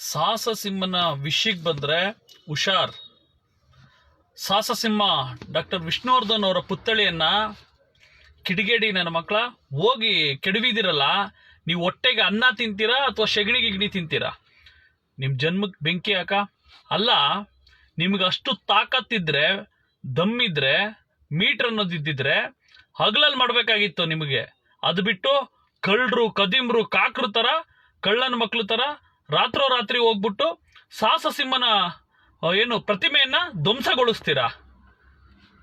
ಸಾಹಸಸಿಂಹನ ವಿಷಯಕ್ಕೆ ಬಂದ್ರೆ ಹುಷಾರ್. ಸಾಹಸಸಿಂಹ ಡಾಕ್ಟರ್ ವಿಷ್ಣುವರ್ಧನ್ ಅವರ ಪುತ್ಥಳಿಯನ್ನ, ಕಿಡಿಗೇಡಿ ನನ್ನ ಮಕ್ಕಳ ಹೋಗಿ ಕೆಡವಿದಿರಲ್ಲ, ನೀವು ಹೊಟ್ಟೆಗೆ ಅನ್ನ ತಿಂತೀರಾ ಅಥವಾ ಸೆಗಣಿ ಗಿಗಣಿ ತಿಂತೀರಾ? ನಿಮ್ಮ ಜನ್ಮಕ್ಕೆ ಬೆಂಕಿ ಹಾಕ. ಅಲ್ಲ, ನಿಮ್ಗೆ ಅಷ್ಟು ತಾಕತ್ತಿದ್ರೆ, ದಮ್ಮಿದ್ರೆ, ಮೀಟರ್ ಅನ್ನೋದಿದ್ದಿದ್ರೆ, ಹಗಲಲ್ಲಿ ಮಾಡಬೇಕಾಗಿತ್ತು ನಿಮಗೆ. ಅದು ಬಿಟ್ಟು ಕಳ್ಳರು ಕದಿಮ್ರು ಕಾಕ್ರು ಥರ ಕಳ್ಳನ ಮಕ್ಳು ಥರ ರಾತ್ರೋರಾತ್ರಿ ಹೋಗ್ಬಿಟ್ಟು ಸಾಹಸಸಿಂಹನ ಸಿಂಹನ ಏನು ಪ್ರತಿಮೆಯನ್ನ ಧ್ವಂಸಗೊಳಿಸ್ತೀರಾ?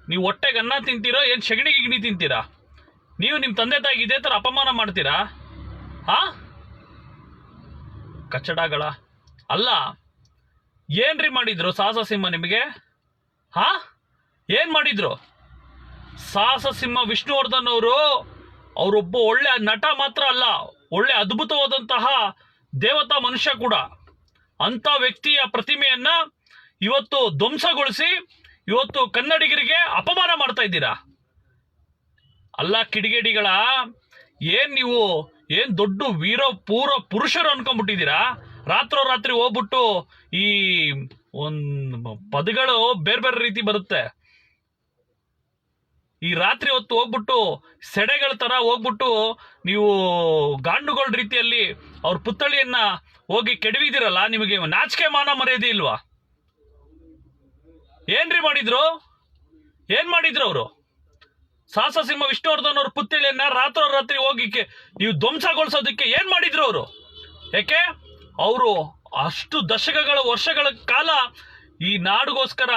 ನೀವು ಹೊಟ್ಟೆಗೆ ಅನ್ನ ತಿಂತೀರೋ, ಏನು ಸೆಗಣಿ ಗಿಗಣಿ ತಿಂತೀರಾ? ನೀವು ನಿಮ್ಮ ತಂದೆ ತಾಯಿಗೆ ಇದೇ ಥರ ಅಪಮಾನ ಮಾಡ್ತೀರಾ? ಆ? ಕಚ್ಚಡಗಳ ಅಲ್ಲ, ಏನ್ರಿ ಮಾಡಿದ್ರು ಸಾಹಸ ಸಿಂಹ ನಿಮಗೆ? ಹಾ ಏನ್ ಮಾಡಿದ್ರು? ಸಾಹಸ ಸಿಂಹ ವಿಷ್ಣುವರ್ಧನ್ ಅವರು, ಅವರೊಬ್ಬ ಒಳ್ಳೆ ನಟ ಮಾತ್ರ ಅಲ್ಲ, ಒಳ್ಳೆ ಅದ್ಭುತವಾದಂತಹ ದೇವತಾ ಮನುಷ್ಯ ಕೂಡ ಅಂತ ವ್ಯಕ್ತಿಯ ಪ್ರತಿಮೆಯನ್ನ ಇವತ್ತು ಧ್ವಂಸಗೊಳಿಸಿ ಇವತ್ತು ಕನ್ನಡಿಗರಿಗೆ ಅಪಮಾನ ಮಾಡ್ತಾ ಇದ್ದೀರಾ? ಅಲ್ಲ ಕಿಡಿಗೇಡಿಗಳ, ಏನ್ ನೀವು ಏನ್ ದೊಡ್ಡ ವೀರ ಪೂರ್ವ ಪುರುಷರು ಅನ್ಕೊಂಡ್ಬಿಟ್ಟಿದ್ದೀರಾ? ರಾತ್ರೋರಾತ್ರಿ ಹೋಗ್ಬಿಟ್ಟು ಈ ಒಂದ್ ಪದಗಳು ಬೇರೆ ಬೇರೆ ರೀತಿ ಬರುತ್ತೆ. ಈ ರಾತ್ರಿ ಹೊತ್ತು ಹೋಗ್ಬಿಟ್ಟು ಸೆಡೆಗಳ ತರ ಹೋಗ್ಬಿಟ್ಟು ನೀವು ಗಾಂಡುಗಳ ರೀತಿಯಲ್ಲಿ ಅವ್ರ ಪುತ್ಥಳಿಯನ್ನ ಹೋಗಿ ಕೆಡವಿದಿರಲ್ಲ, ನಿಮಗೆ ನಾಚಿಕೆ ಮಾನ ಮರ್ಯಾದೆ ಇಲ್ವಾ? ಏನ್ರಿ ಮಾಡಿದ್ರು? ಏನ್ ಮಾಡಿದ್ರು ಅವರು? ಸಾಹಸ ಸಿಂಹ ವಿಷ್ಣುವರ್ಧನ್ ಅವ್ರ ಪುತ್ಥಳಿಯನ್ನ ರಾತ್ರೋರಾತ್ರಿ ಹೋಗಿ ನೀವು ಧ್ವಂಸಗೊಳಿಸೋದಕ್ಕೆ ಏನ್ ಮಾಡಿದ್ರು ಅವರು? ಯಾಕೆ ಅವರು ಅಷ್ಟು ದಶಕಗಳ ವರ್ಷಗಳ ಕಾಲ ಈ ನಾಡಿಗೋಸ್ಕರ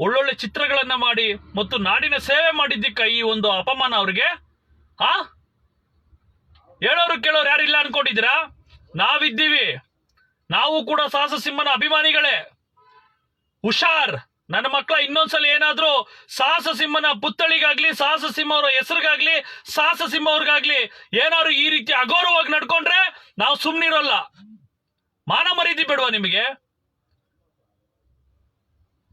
ಒಳ್ಳೊಳ್ಳೆ ಚಿತ್ರಗಳನ್ನ ಮಾಡಿ ಮತ್ತು ನಾಡಿನ ಸೇವೆ ಮಾಡಿದ್ದಕ್ಕೆ ಈ ಒಂದು ಅಪಮಾನ ಅವ್ರಿಗೆ, ಆ? ಹೇಳೋರು ಕೇಳೋರು ಯಾರಿಲ್ಲ ಅನ್ಕೊಂಡಿದ್ದೀರಾ? ನಾವಿದ್ದೀವಿ. ನಾವು ಕೂಡ ಸಾಹಸ ಸಿಂಹನ ಅಭಿಮಾನಿಗಳೇ. ಹುಷಾರ್. ನನ್ನ ಮಕ್ಕಳ ಇನ್ನೊಂದ್ಸಲ ಏನಾದ್ರೂ ಸಾಹಸ ಸಿಂಹನ ಪುತ್ಥಳಿಗಾಗ್ಲಿ ಸಾಹಸ ಸಿಂಹ ಅವರ ಹೆಸರಿಗಾಗ್ಲಿ ಸಾಹಸ ಸಿಂಹ ಅವ್ರಿಗಾಗ್ಲಿ ಏನಾದ್ರು ಈ ರೀತಿ ಅಗೌರವವಾಗಿ ನಡ್ಕೊಂಡ್ರೆ ನಾವು ಸುಮ್ನಿರಲ್ಲ. ಮಾನ ಮರೀದಿ ಬೇಡವಾ ನಿಮಗೆ.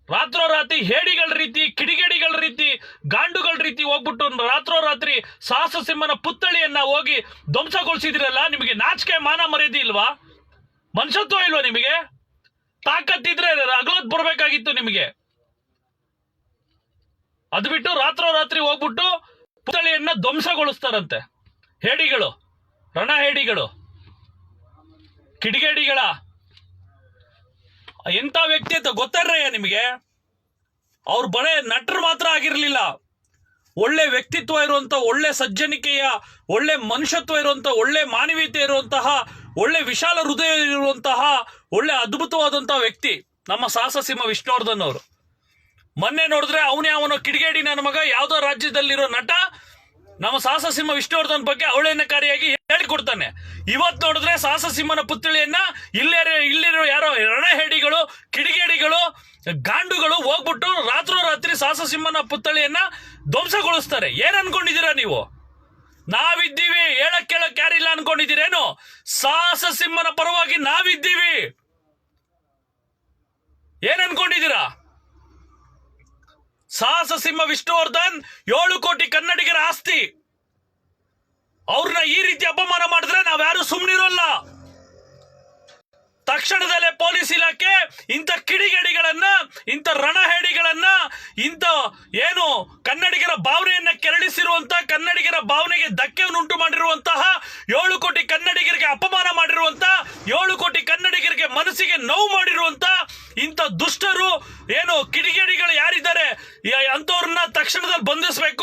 ರಾತ್ರೋರಾತ್ರಿ ಹೇಡಿಗಳ ರೀತಿ, ಕಿಡಿಗೇಡಿಗಳ ರೀತಿ, ಗಾಂಡುಗಳ ರೀತಿ ಹೋಗ್ಬಿಟ್ಟು ರಾತ್ರೋರಾತ್ರಿ ಸಾಹಸ ಸಿಂಹನ ಪುತ್ಥಳಿಯನ್ನ ಹೋಗಿ ಧ್ವಂಸಗೊಳಿಸಿದ್ರಲ್ಲ? ನಿಮಗೆ ನಾಚಿಕೆ ಮಾನ ಮರ್ಯಾದೆ ಇಲ್ವಾ? ಮನುಷ್ಯತ್ವ ಇಲ್ವಾ ನಿಮಗೆ? ತಾಕತ್ತಿದ್ರೆ ಅಗಲತ್ ಬರ್ಬೇಕಾಗಿತ್ತು ನಿಮಗೆ. ಅದು ಬಿಟ್ಟು ರಾತ್ರೋರಾತ್ರಿ ಹೋಗ್ಬಿಟ್ಟು ಪುತ್ಥಳಿಯನ್ನ ಧ್ವಂಸಗೊಳಿಸ್ತಾರಂತೆ. ಹೇಡಿಗಳು ರಣ ಹೇಡಿಗಳು ಕಿಡಿಗೇಡಿಗಳ. ಎಂತ ವ್ಯಕ್ತಿ ಅಂತ ಗೊತ್ತಾರ್ರಯ್ಯ ನಿಮಗೆ? ಅವ್ರು ಬರೇ ನಟರು ಮಾತ್ರ ಆಗಿರಲಿಲ್ಲ. ಒಳ್ಳೆ ವ್ಯಕ್ತಿತ್ವ ಇರುವಂತ, ಒಳ್ಳೆ ಸಜ್ಜನಿಕೆಯ, ಒಳ್ಳೆ ಮನುಷ್ಯತ್ವ ಇರುವಂಥ ಒಳ್ಳೆ ಮಾನವೀಯತೆ ಇರುವಂತಹ, ಒಳ್ಳೆ ವಿಶಾಲ ಹೃದಯ ಇರುವಂತಹ, ಒಳ್ಳೆ ಅದ್ಭುತವಾದಂಥ ವ್ಯಕ್ತಿ ನಮ್ಮ ಸಾಹಸ ಸಿಂಹ ವಿಷ್ಣುವರ್ಧನ್ ಅವರು. ಮೊನ್ನೆ ನೋಡಿದ್ರೆ ಅವನೇ ಅವನ ಕಿಡಿಗೇಡಿ ನನ್ನ ಮಗ, ಯಾವುದೋ ರಾಜ್ಯದಲ್ಲಿರೋ ನಟ. ನಮ್ಮ ಸಾಹಸ ಸಿಂಹ ವಿಷ್ಣುವರ್ಧನ್ ಬಗ್ಗೆ ಅವಳೇನಕಾರಿಯಾಗಿ ಹೇಳಿಕೊಡ್ತಾನೆ ಇವತ್ತು ನೋಡಿದ್ರೆ ಸಾಹಸ ಸಿಂಹನ ಪುತ್ಥಳಿಯನ್ನ ಇಲ್ಲೇ ಇಲ್ಲಿರೋ ಯಾರೋ ರಣಹೇಡಿಗಳು, ಕಿಡಿಗೇಡಿಗಳು, ಗಾಂಡುಗಳು ಹೋಗ್ಬಿಟ್ಟು ರಾತ್ರೋರಾತ್ರಿ ಸಾಹಸ ಸಿಂಹನ ಪುತ್ಥಳಿಯನ್ನ ಧ್ವಂಸಗೊಳಿಸ್ತಾರೆ. ಏನ್ ಅನ್ಕೊಂಡಿದ್ದೀರಾ ನೀವು? ನಾವಿದ್ದೀವಿ, ಹೇಳಕ್ ಕೇಳಕ್ ಯಾರಿಲ್ಲ ಅನ್ಕೊಂಡಿದ್ದೀರೇನು? ಸಾಹಸ ಸಿಂಹನ ಪರವಾಗಿ ನಾವಿದ್ದೀವಿ. ಏನ್ ಅನ್ಕೊಂಡಿದ್ದೀರಾ? ಸಾಹಸ ಸಿಂಹ ವಿಷ್ಣುವರ್ಧನ್ ಏಳು ಕೋಟಿ ಕನ್ನಡಿಗರ ಆಸ್ತಿ. ಅವ್ರನ್ನ ಈ ರೀತಿ ಅಪಮಾನ ಮಾಡಿದ್ರೆ ನಾವ್ಯಾರು ಸುಮ್ಮನಿರೋಲ್ಲ ತಕ್ಷಣದಲ್ಲೇ ಪೊಲೀಸ್ ಇಲಾಖೆ ಇಂಥ ಕಿಡಿಗೇಡಿಗಳನ್ನ, ಇಂಥ ರಣಹೇಡಿಗಳನ್ನ, ಇಂಥ ಏನು ಕನ್ನಡಿಗರ ಭಾವನೆಯನ್ನ ಕೆರಳಿಸಿರುವಂತ ಕನ್ನಡಿಗರ ಭಾವನೆಗೆ ಧಕ್ಕೆಯನ್ನುಂಟು ಮಾಡಿರುವಂತಹ, ಏಳು ಕೋಟಿ ಕನ್ನಡಿಗರಿಗೆ ಅಪಮಾನ ಮಾಡಿರುವಂತ ಏಳು ಕೋಟಿ ಕನ್ನಡಿಗರಿಗೆ ಮನಸ್ಸಿಗೆ ನೋವು ಮಾಡಿರುವಂತ ಇಂಥ ದುಷ್ಟರು, ಏನು ಕಿಡಿಗೇಡಿಗಳು ಯಾರಿದ್ದಾರೆ ಅಂತವ್ರನ್ನ ತಕ್ಷಣದಲ್ಲಿ ಬಂಧಿಸಬೇಕು.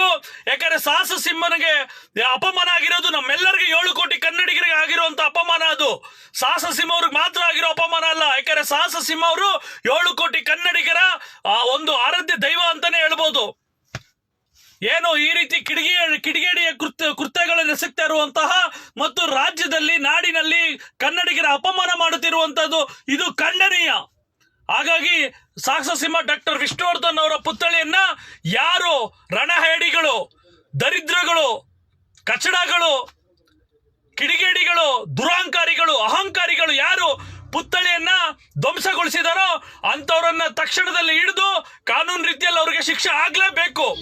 ಸಾಹಸ ಸಿಂಹನಿಗೆ ಅಪಮಾನ ಆಗಿರೋದು ನಮ್ಮೆಲ್ಲರಿಗೆ ಏಳು ಕೋಟಿ ಕನ್ನಡಿಗರಿಗೆ ಆಗಿರುವಂತ ಅಪಮಾನ ಅದು. ಸಾಹಸ ಸಿಂಹ ಅವ್ರಿಗೆ ಮಾತ್ರ ಆಗಿರೋ ಅಪಮಾನ ಅಲ್ಲ. ಯಾಕಂದ್ರೆ ಸಾಹಸ ಸಿಂಹ ಅವರು ಏಳು ಕೋಟಿ ಕನ್ನಡಿಗರ ಒಂದು ಆರಾಧ್ಯ ದೈವ ಅಂತಾನೆ ಹೇಳ್ಬೋದು. ಏನು ಈ ರೀತಿ ಕಿಡಿಗೆ, ಕಿಡಿಗೇಡಿಯ ಕೃತ್ಯ ಕೃತ್ಯಗಳನ್ನು ಎಸಗ್ತಾ ಇರುವಂತಹ ಮತ್ತು ರಾಜ್ಯದಲ್ಲಿ, ನಾಡಿನಲ್ಲಿ ಕನ್ನಡಿಗರ ಅಪಮಾನ ಮಾಡುತ್ತಿರುವಂತದ್ದು ಇದು ಖಂಡನೀಯ. ಹಾಗಾಗಿ ಸಾಹಸ ಸಿಂಹ ಡಾಕ್ಟರ್ ವಿಷ್ಣುವರ್ಧನ್ ಅವರ ಪುತ್ಥಳಿಯನ್ನ ಯಾರು ರಣಹೇಡಿಗಳು ದರಿದ್ರಗಳು, ಕಚಡಗಳು, ಕಿಡಿಗೇಡಿಗಳು, ದುರಾಂಕಾರಿಗಳು, ಅಹಂಕಾರಿಗಳು ಯಾರು ಪುತ್ಥಳಿಯನ್ನ ಧ್ವಂಸಗೊಳಿಸಿದಾರೋ ಅಂತವರನ್ನ ತಕ್ಷಣದಲ್ಲಿ ಹಿಡಿದು ಕಾನೂನು ರೀತಿಯಲ್ಲಿ ಅವ್ರಿಗೆ ಶಿಕ್ಷೆ ಆಗ್ಲೇಬೇಕು.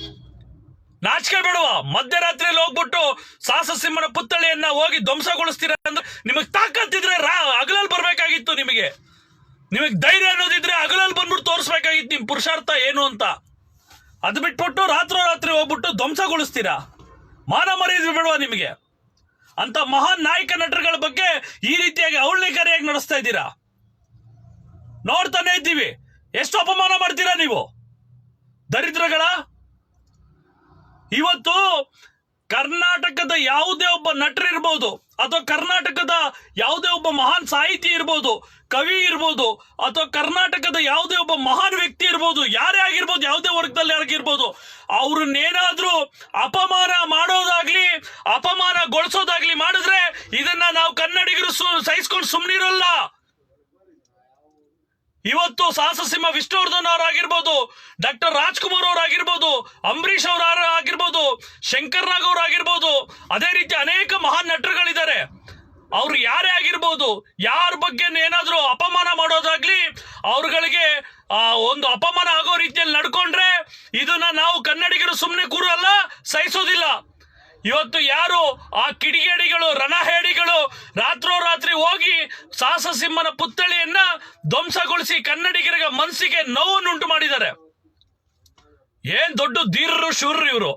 ನಾಚಿಕೆ ಬೇಡವ ಮಧ್ಯರಾತ್ರಿಯಲ್ಲಿ ಹೋಗ್ಬಿಟ್ಟು ಸಾಹಸ ಸಿಂಹನ ಪುತ್ಥಳಿಯನ್ನ ಹೋಗಿ ಧ್ವಂಸಗೊಳಿಸ್ತೀರ ಅಂದ್ರೆ ನಿಮಗೆ ತಾಕತ್ತಿದ್ರೆ ರಾ, ಹಗಲಲ್ಲಿ ಬರಬೇಕಾಗಿತ್ತು ನಿಮಗೆ. ನಿಮಗೆ ಧೈರ್ಯ ಅನ್ನೋದಿದ್ರೆ ಅಗಲಲ್ಲಿ ಬಂದ್ಬಿಟ್ಟು ತೋರಿಸ್ಬೇಕಾಗಿತ್ತು. ನಿಮ್ ಪುರುಷಾರ್ಥ ಏನು ಅಂತ. ಅದು ಬಿಟ್ಬಿಟ್ಟು ರಾತ್ರೋರಾತ್ರಿ ಹೋಗ್ಬಿಟ್ಟು ಧ್ವಂಸಗೊಳಿಸ್ತೀರಾ? ಮಾನ ಮರ್ಯಾದೆ ಬಿಡುವ ನಿಮಗೆ? ಅಂತ ಮಹಾನ್ ನಾಯಕ ನಟರುಗಳ ಬಗ್ಗೆ ಈ ರೀತಿಯಾಗಿ ಅವಳ್ಳಿಕರಿಯಾಗಿ ನಡೆಸ್ತಾ ಇದ್ದೀರಾ? ನೋಡ್ತಾನೆ ಇದ್ದೀವಿ. ಎಷ್ಟು ಅಪಮಾನ ಮಾಡ್ತೀರಾ ನೀವು? ದರಿದ್ರಗಳ? ಇವತ್ತು ಕರ್ನಾಟಕದ ಯಾವುದೇ ಒಬ್ಬ ನಟರಿರ್ಬೋದು. ಅಥವಾ ಕರ್ನಾಟಕದ ಯಾವುದೇ ಒಬ್ಬ ಮಹಾನ್ ಸಾಹಿತಿ ಇರ್ಬೋದು, ಕವಿ ಇರ್ಬೋದು, ಅಥವಾ ಕರ್ನಾಟಕದ ಯಾವುದೇ ಒಬ್ಬ ಮಹಾನ್ ವ್ಯಕ್ತಿ ಇರ್ಬೋದು, ಯಾರೇ ಆಗಿರ್ಬೋದು, ಯಾವುದೇ ವರ್ಗದಲ್ಲಿ ಆಗಿರ್ಬೋದು, ಅವ್ರನ್ನೇನಾದ್ರೂ ಅಪಮಾನ ಮಾಡೋದಾಗ್ಲಿ, ಅಪಮಾನಗೊಳಿಸೋದಾಗ್ಲಿ ಮಾಡಿದ್ರೆ ಇದನ್ನ ನಾವು ಕನ್ನಡಿಗರು ಸಹಿಸ್ಕೊಂಡು ಸುಮ್ಮನಿರಲ್ಲ ಇವತ್ತು ಸಾಹಸಸಿಂಹ ವಿಷ್ಣುವರ್ಧನ್ ಅವರಾಗಿರ್ಬೋದು, ಡಾಕ್ಟರ್ ರಾಜ್ಕುಮಾರ್ ಅವರಾಗಿರ್ಬೋದು, ಅಂಬರೀಷ್ ಅವರ ಆಗಿರ್ಬೋದು, ಶಂಕರ್ ನಾಗ್ ಅವರಾಗಿರ್ಬೋದು, ಅದೇ ರೀತಿ ಅನೇಕ ಮಹಾನ್ ನಟರುಗಳಿದ್ದಾರೆ. ಅವ್ರು ಯಾರೇ ಆಗಿರ್ಬೋದು, ಯಾರ ಬಗ್ಗೆ ಏನಾದರೂ ಅಪಮಾನ ಮಾಡೋದಾಗ್ಲಿ, ಅವ್ರಗಳಿಗೆ ಒಂದು ಅಪಮಾನ ಆಗೋ ರೀತಿಯಲ್ಲಿ ನಡ್ಕೊಂಡ್ರೆ ಇದನ್ನ ನಾವು ಕನ್ನಡಿಗರು ಸುಮ್ಮನೆ ಕೂರಲ್ಲ, ಸಹಿಸೋದಿಲ್ಲ. ಇವತ್ತು ಯಾರು ಆ ಕಿಡಿಗೇಡಿಗಳು, ರಣಹೇಡಿಗಳು ರಾತ್ರೋರಾತ್ರಿ ಹೋಗಿ ಸಾಹಸಸಿಂಹನ ಪುತ್ಥಳಿಯನ್ನ ಧ್ವಂಸಗೊಳಿಸಿ ಕನ್ನಡಿಗರಿಗೆ ಮನಸ್ಸಿಗೆ ನೋವನ್ನುಂಟು ಮಾಡಿದ್ದಾರೆ. ಏನ್ ದೊಡ್ಡ ಧೀರರು ಶೂರ್ರು ಇವರು.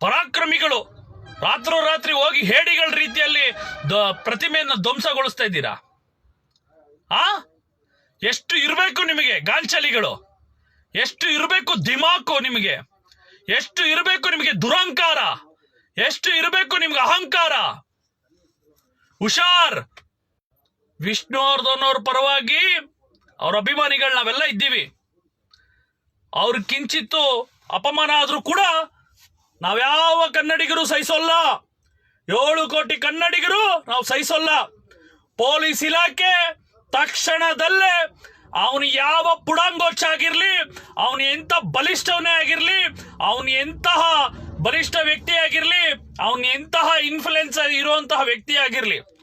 ಪರಾಕ್ರಮಿಗಳು. ರಾತ್ರೋರಾತ್ರಿ ಹೋಗಿ ಹೇಡಿಗಳ ರೀತಿಯಲ್ಲಿ ಪ್ರತಿಮೆಯನ್ನ ಧ್ವಂಸಗೊಳಿಸ್ತಾ ಇದ್ದೀರಾ? ಆ? ಎಷ್ಟು ಇರಬೇಕು ನಿಮಗೆ ಗಾಂಚಲಿಗಳು? ಎಷ್ಟು ಇರಬೇಕು ದಿಮಾಕು ನಿಮಗೆ? ಎಷ್ಟು ಇರಬೇಕು ನಿಮಗೆ ದುರಹಂಕಾರ ಎಷ್ಟು ಇರಬೇಕು ನಿಮ್ಗೆ ಅಹಂಕಾರ? ಹುಷಾರ್! ವಿಷ್ಣುವರ್ಧನ್ ಪರವಾಗಿ ಅವ್ರ ಅಭಿಮಾನಿಗಳು ನಾವೆಲ್ಲ ಇದ್ದೀವಿ. ಅವ್ರ ಕಿಂಚಿತ್ತು ಅಪಮಾನ ಆದರೂ ಕೂಡ ನಾವ್ಯಾವ ಕನ್ನಡಿಗರು ಸಹಿಸೋಲ್ಲ. ಏಳು ಕೋಟಿ ಕನ್ನಡಿಗರು ನಾವು ಸಹಿಸೋಲ್ಲ. ಪೊಲೀಸ್ ಇಲಾಖೆ ತಕ್ಷಣದಲ್ಲೇ ಅವನು ಯಾವ ಪುಡಾಂಗೋಚ ಆಗಿರಲಿ, ಅವನು ಎಂತ ಬಲಿಷ್ಠವನೇ ಆಗಿರಲಿ, ಅವನು ಎಂತಹ ಬಲಿಷ್ಠ ವ್ಯಕ್ತಿ ಆಗಿರಲಿ, ಅವನು ಎಂತಹ ಇನ್ಫ್ಲುಯೆನ್ಸ್ ಇರುವಂತಹ ವ್ಯಕ್ತಿ ಆಗಿರ್ಲಿ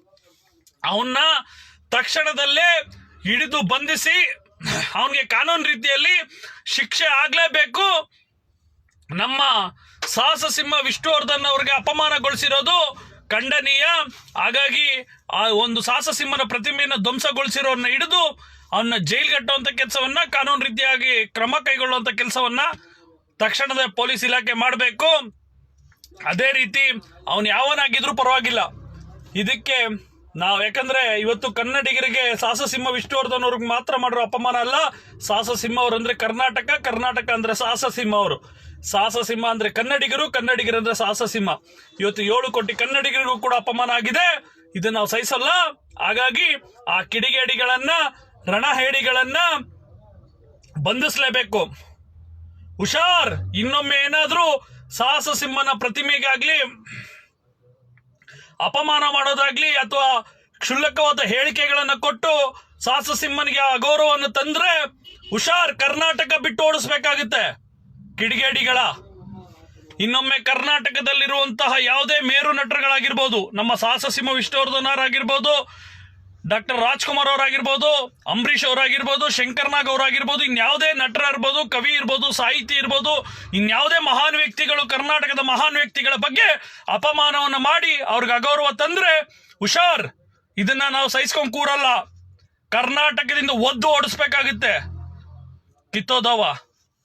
ಅವನ್ನ ತಕ್ಷಣದಲ್ಲೇ ಹಿಡಿದು ಬಂಧಿಸಿ ಅವನಿಗೆ ಕಾನೂನು ರೀತಿಯಲ್ಲಿ ಶಿಕ್ಷೆ ಆಗಲೇಬೇಕು. ನಮ್ಮ ಸಾಹಸ ಸಿಂಹ ವಿಷ್ಣುವರ್ಧನ್ ಅವ್ರಿಗೆ ಅಪಮಾನಗೊಳಿಸಿರೋದು ಖಂಡನೀಯ. ಹಾಗಾಗಿ ಆ ಒಂದು ಸಾಹಸ ಸಿಂಹನ ಪ್ರತಿಮೆಯನ್ನು ಧ್ವಂಸಗೊಳಿಸಿರೋನ್ನ ಹಿಡಿದು ಅವನ್ನ ಜೈಲ್ ಕಟ್ಟುವಂತ ಕೆಲಸವನ್ನ, ಕಾನೂನು ರೀತಿಯಾಗಿ ಕ್ರಮ ಕೈಗೊಳ್ಳುವಂಥ ಕೆಲಸವನ್ನ ತಕ್ಷಣದ ಪೊಲೀಸ್ ಇಲಾಖೆ ಮಾಡಬೇಕು. ಅದೇ ರೀತಿ ಅವನು ಯಾವನಾಗಿದ್ರೂ ಪರವಾಗಿಲ್ಲ. ಇದಕ್ಕೆ ನಾವು ಯಾಕಂದ್ರೆ ಇವತ್ತು ಕನ್ನಡಿಗರಿಗೆ ಸಾಹಸಸಿಂಹ ವಿಷ್ಣುವರ್ಧನ್ ಅವ್ರಿಗೆ ಮಾತ್ರ ಮಾಡಿರೋ ಅಪಮಾನ ಅಲ್ಲ. ಸಾಹಸಸಿಂಹ ಅವರು ಅಂದ್ರೆ ಕರ್ನಾಟಕ ಕರ್ನಾಟಕ ಅಂದ್ರೆ ಸಾಹಸಸಿಂಹ ಅವರು. ಸಾಹಸಸಿಂಹ ಅಂದ್ರೆ ಕನ್ನಡಿಗರು ಕನ್ನಡಿಗರು ಅಂದ್ರೆ ಸಾಹಸಸಿಂಹ ಇವತ್ತು ಏಳು ಕೋಟಿ ಕನ್ನಡಿಗರಿಗೂ ಕೂಡ ಅಪಮಾನ ಆಗಿದೆ. ಇದನ್ನ ನಾವು ಸಹಿಸಲ್ಲ. ಹಾಗಾಗಿ ಆ ಕಿಡಿಗೇಡಿಗಳನ್ನ ರಣಹೇಡಿಗಳನ್ನ ಬಂಧಿಸಲೇಬೇಕು. ಹುಷಾರ್, ಇನ್ನೊಮ್ಮೆ ಏನಾದ್ರೂ ಸಾಹಸ ಸಿಂಹನ ಪ್ರತಿಮೆಗಾಗ್ಲಿ ಅಪಮಾನ ಮಾಡೋದಾಗ್ಲಿ ಅಥವಾ ಕ್ಷುಲ್ಲಕವಾದ ಹೇಳಿಕೆಗಳನ್ನು ಕೊಟ್ಟು ಸಾಹಸಸಿಂಹನಿಗೆ ಆ ಅಗೌರವವನ್ನು ತಂದ್ರೆ ಹುಷಾರ್ ಕರ್ನಾಟಕ ಬಿಟ್ಟು ಓಡಿಸ್ಬೇಕಾಗುತ್ತೆ. ಕಿಡಿಗೇಡಿಗಳ. ಇನ್ನೊಮ್ಮೆ ಕರ್ನಾಟಕದಲ್ಲಿರುವಂತಹ ಯಾವುದೇ ಮೇರು ನಟರುಗಳಾಗಿರ್ಬೋದು, ನಮ್ಮ ಸಾಹಸ ಸಿಂಹ ಡಾಕ್ಟರ್ ರಾಜ್ಕುಮಾರ್ ಅವರಾಗಿರ್ಬೋದು, ಅಂಬರೀಷ್ ಅವರಾಗಿರ್ಬೋದು, ಶಂಕರ್ನಾಗ್ ಅವರಾಗಿರ್ಬೋದು, ಇನ್ಯಾವುದೇ ನಟರ ಇರ್ಬೋದು, ಕವಿ ಇರ್ಬೋದು ಸಾಹಿತಿ ಇರ್ಬೋದು, ಇನ್ಯಾವುದೇ ಮಹಾನ್ ವ್ಯಕ್ತಿಗಳು, ಕರ್ನಾಟಕದ ಮಹಾನ್ ವ್ಯಕ್ತಿಗಳ ಬಗ್ಗೆ ಅಪಮಾನವನ್ನು ಮಾಡಿ ಅವ್ರಿಗೆ ಅಗೌರವ ತಂದ್ರೆ ಹುಷಾರ್. ಇದನ್ನ ನಾವು ಸಹಿಸ್ಕೊಂಡು ಕೂರಲ್ಲ. ಕರ್ನಾಟಕದಿಂದ ಒದ್ದು ಓಡಿಸ್ಬೇಕಾಗುತ್ತೆ. ಕಿತ್ತೋದವ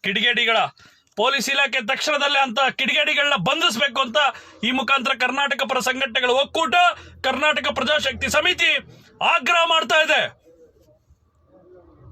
ಕಿಡಿಗೇಡಿಗಳ. ಪೊಲೀಸ್ ಇಲಾಖೆ ತಕ್ಷಣದಲ್ಲೇ ಅಂತ ಕಿಡಿಗೇಡಿಗಳನ್ನ ಬಂಧಿಸಬೇಕು ಅಂತ ಈ ಮುಖಾಂತರ ಕರ್ನಾಟಕ ಪರ ಸಂಘಟನೆಗಳ ಒಕ್ಕೂಟ, ಕರ್ನಾಟಕ ಪ್ರಜಾಶಕ್ತಿ ಸಮಿತಿ ಆಗ್ರಹ ಮಾಡ್ತಾ ಇದೆ.